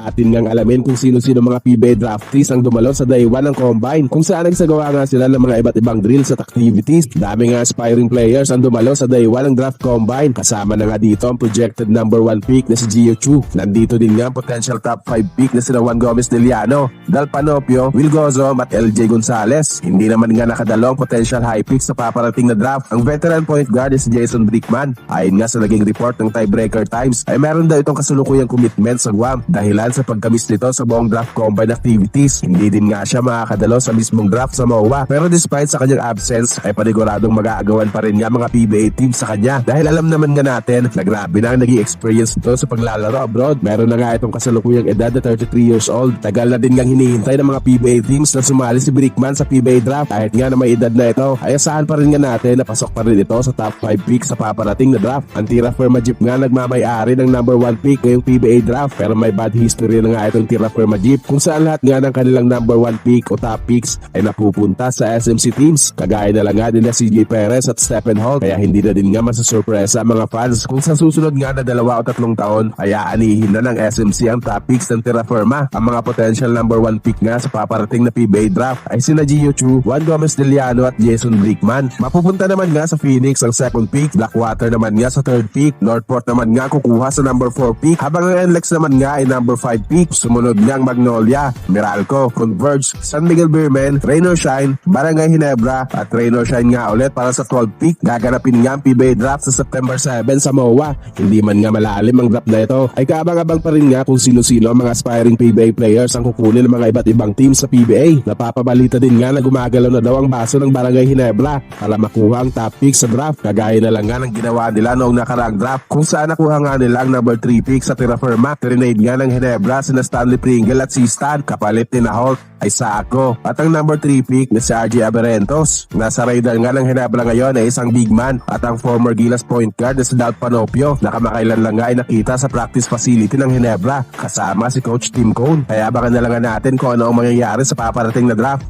Atin ngang alamin kung sino-sino mga PBA draftees ang dumalo sa day 1 ng combine kung saan nagsagawa nga sila ng mga iba't ibang drills at activities. Dami nga aspiring players ang dumalo sa day 1 ng draft combine. Kasama na nga dito ang projected number 1 pick na si Gio Chu. Nandito din nga ang potential top 5 pick na sina Juan Gomez Deliano, Dal Panopio, Will Gozom at LJ Gonzalez. Hindi naman nga nakadalong potential high picks sa paparating na draft. Ang veteran point guard is si Jason Brickman. Ayon nga sa naging report ng Tiebreaker Times ay meron daw itong kasulukuyang commitment sa Guam dahilan sa pagkamis nito sa buong draft combine activities. Hindi din nga siya makakadalo sa mismong draft sa MOA pero despite sa kanyang absence ay paniguradong mag-aagawan pa rin nga mga PBA team sa kanya dahil alam naman nga natin na grabe na ang naging experience nito sa paglalaro abroad. Meron na nga itong kasalukuyang edad na 33 years old. Tagal na din ngang hinihintay ng mga PBA teams na sumali si Brickman sa PBA draft kahit nga na may edad na ito ay asahan pa rin nga natin na pasok pa rin ito sa top 5 picks sa paparating na draft. Ang Tira Firma Jeep nga nagmamayari ng number 1 pick ngayong PBA draft pero may bad history na nga itong Tira Firma Jeep kung saan lahat nga ng kanilang number 1 pick o top picks ay napupunta sa SMC teams. Kagaya na lang nga din na CJ Perez at Stephen Holt kaya hindi na din nga masasurpresa ang mga fans kung sa susunod nga na dalawa o tatlong taon ay aanihin na ng SMC ang top picks ng Tira Firma. Ang mga potential number 1 pick nga sa paparating na PBA draft ay sina Gio Chu, Juan Gomez Deliano at Jason Brickman. Mapupunta naman nga sa Phoenix ang second pick, Blackwater naman nga sa third pick, Northport naman nga kukuha sa number 4 pick, habang ang NLEX naman nga ay number 5 pick, sumunod nga ang Magnolia, Meralco, Converge, San Miguel Beerman, Raynor Shine, Barangay Hinebra at Raynor Shine nga ulit para sa 12 pick. Gaganapin nga ang PBA draft sa September 7 sa MOA. Hindi man nga malalim ang draft na ito, ay kaabang-abang pa rin nga kung sino-sino ang mga aspiring PBA players ang kukunin ng mga iba't ibang team sa PBA. Napapabalita din nga na gumagalaw na daw ang baso ng Barangay Hinebra para makuha ang top pick sa draft. Kagaya na lang nga ng ginawa nila noong nakaraang draft kung saan nakuha nga nila ang number 3 pick sa Terra Firma. Trinade nga ng Hinebra sina Stanley Pringle at si Stan kapalit ni na Holt ay Sako. At ang number 3 pick na si RJ Aberentos. Nasa radar nga ng Hinebra ngayon ay isang big man at ang former Gilas point guard na si Daut Panopio na kamakailan lang nga ay nakita sa practice facility ng Hinebra kasama si Coach Tim Cone. Kaya abangan na lang nga natin kung ano ang mangyayari sa paparating na draft.